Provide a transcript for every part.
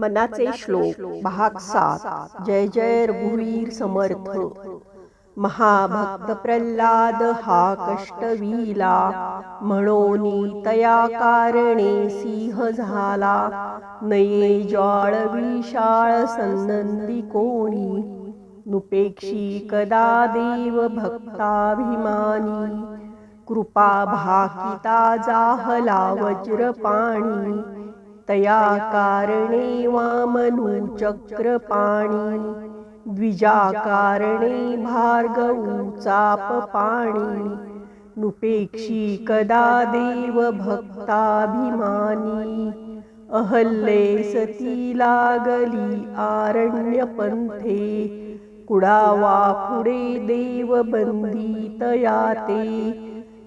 मनाचे श्लोक भाग सात जय जय रघुवीर समर्थ. महाभक्त प्रल्हाद हा कष्टविला म्हणोनी तया कारणे सिंह झाला. नये ज्वाळ विशाळ संनंदी कोणी. नुपेक्षी कदा देव भक्ताभिमानी. कृपा भाकिता जाहला वज्रपाणी तया कारणे वामनु चक्रपाणी। द्विजा कारणे भार्गवू चाप पाणी नुपेक्षी कदा देव भक्ताभिमानी। अहल्ये सती लागली आरण्य पंथे कुडावा पुढे देव बंदितया ते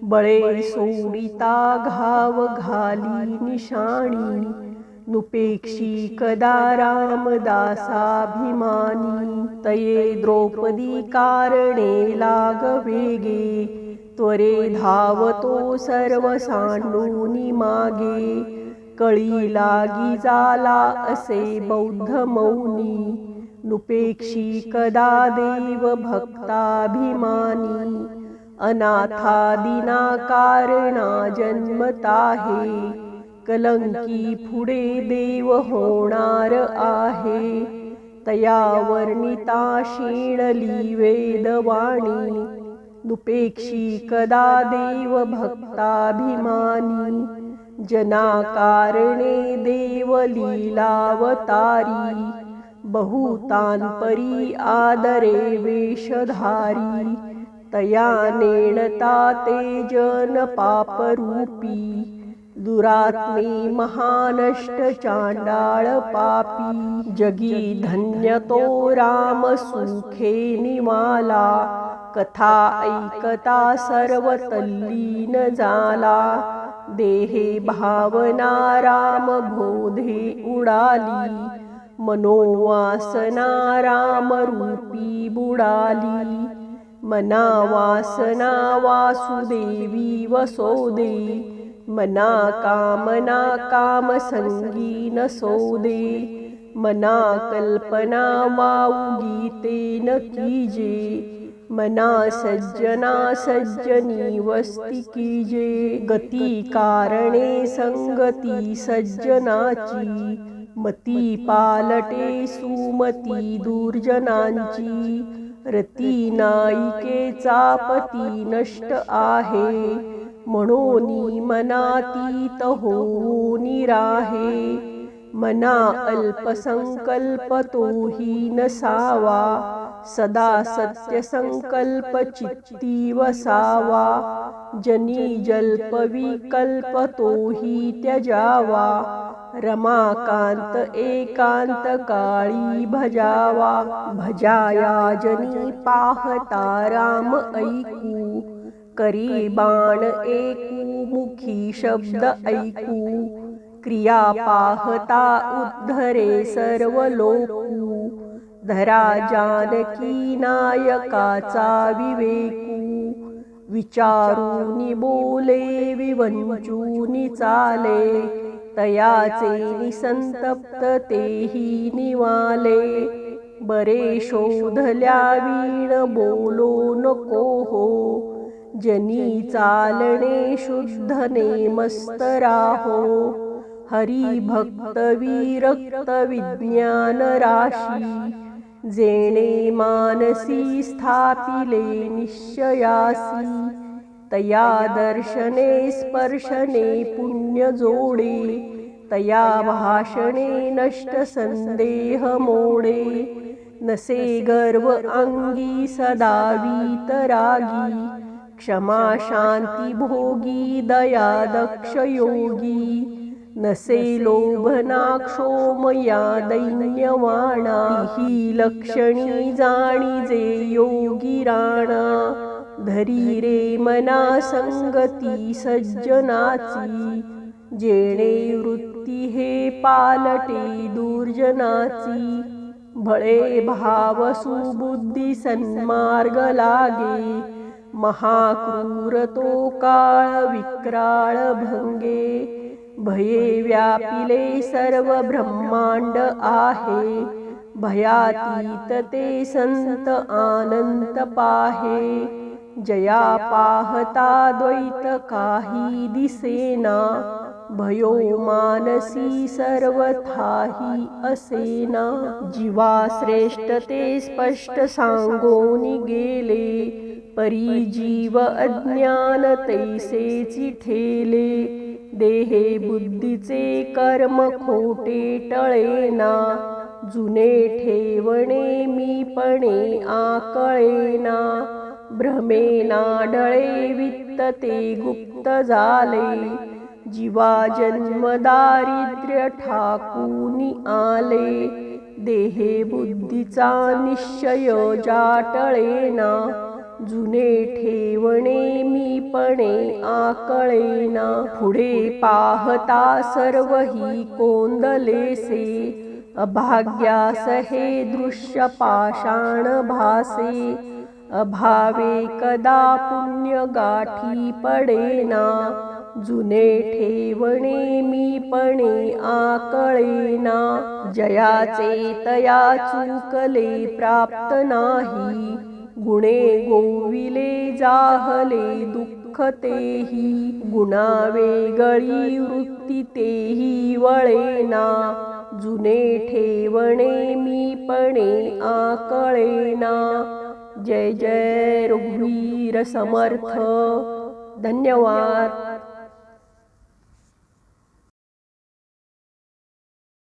बळे सोडिता घाव घाली निशाणी। नुपेक्षी कदा रामदासाभिमानी? तये द्रौपदी कारणे लागवेगे त्वरे धावतो सर्व सांडूनी मागे। कळी लागी जाला असे बौद्ध मौनी। नुपेक्षी कदा देव भक्ताभिमानी। अनाथादिना कारणा जन्मताहे कलंकी पुढे देव होणार आहे. तया वर्णिता शिणली वेदवाणी. दुपेक्षी कदा देव भक्ताभिमानी. जना कारणे देव लीलावतारी. बहुतांपरी आदरे वेशधारी तया नेणता ते जन पापरूपी. दुरात्मी महानष्ट चांडाळ पापी जगी धन्य तो राम सुखे निमाला कथा ऐकता सर्व तल्लीन झाला देहे भावना राम बोधे उडाली मनोवासना राम रूपी बुडाली मनावासना वासुदेवी वसोदे मना कामना काम संगी सोदे मना कल्पना वाऊ गीते कीजे मना सज्जना सज्जनी वस्ती कीजे गती कारणे संगती सज्जनाची मती पालटे सुमती दुर्जनांची रती नायिकेचा पती नष्ट आहे। म्हणून मनातीत होऊनी राहे मना अल्पसंकल्प तोही नसावा. सदा सत्य संकल्प चित्ती वसावा. जनी जल्प विकल्प तोही त्यजावा. रमाकांत एकांत काळी भजावा. भजाया जनी पाहता राम ऐकू. करी बाण एकू मुखी शब्द ऐकू क्रिया पाहता उद्धरे सर्व लोकू धरा जानकी नायकाचा विवेकू विचारूनी बोले विवंचूनी चाले तयाचे निसंतप्त तेही निवाले बरे शोधल्या वीण बोलो नको हो जनी चालणे शुद्ध नेमस्त राहो। हरी भक्त विरक्त विज्ञान राशी। जेणे मानसी स्थापिले निश्चयासी। तया दर्शने स्पर्शने पुण्य जोडे। तया भाषणे नष्ट संदेह मोडे। नसे गर्व अंगी सदा वीतरागी। क्षमा शांती भोगी दया दक्ष योगी। नसे लोभनाक्षोमया दैन्यवाणा ही लक्षणी जाणी जे योगी राणा। धरी रे मना संगती सज्जनाची। जेणे वृत्ती हे पालटे दुर्जनाची। भळे भाव सुबुद्धी सन्मार्ग लागे। महाक्रूरतो काळ विक्राळ भंगे भये व्यापिले सर्व ब्रह्मांड आहे भयातीत ते संत आनंद पाहे जया पाहता द्वैत काही दिसेना भयो मानसी सर्वथाही असेना जीवा श्रेष्ठ ते स्पष्ट सांगोनी गेले परिजीव अज्ञान तैसेची ठेले देहे बुद्धीचे कर्म खोटे टळेना जुने ठेवणे मीपणे आकळेना भ्रमेना डळे वित्त ते गुप्त झाले जीवा जन्म दारिद्र्य ठाकूनी आले देहे बुद्धीचा निश्चय जाटळेना जुने ठेवणे मीपणे आकळेना पुढे पाहता सर्व ही कोंदलेसे. अभाग्यास हे दृश्य पाषाण भासे. अभावे कदा पुण्य गाठी पडेना जुने ठेवणे मीपणे आकळेना जयाचे तया चुकले प्राप्त नाही. गुणे गोविले जाहले दुःख तेही गुणा वेगळी वृत्ती तेही वळेना जुने ठेवणे मीपणे आकळेना. जय जय रघुवीर समर्थ. धन्यवाद.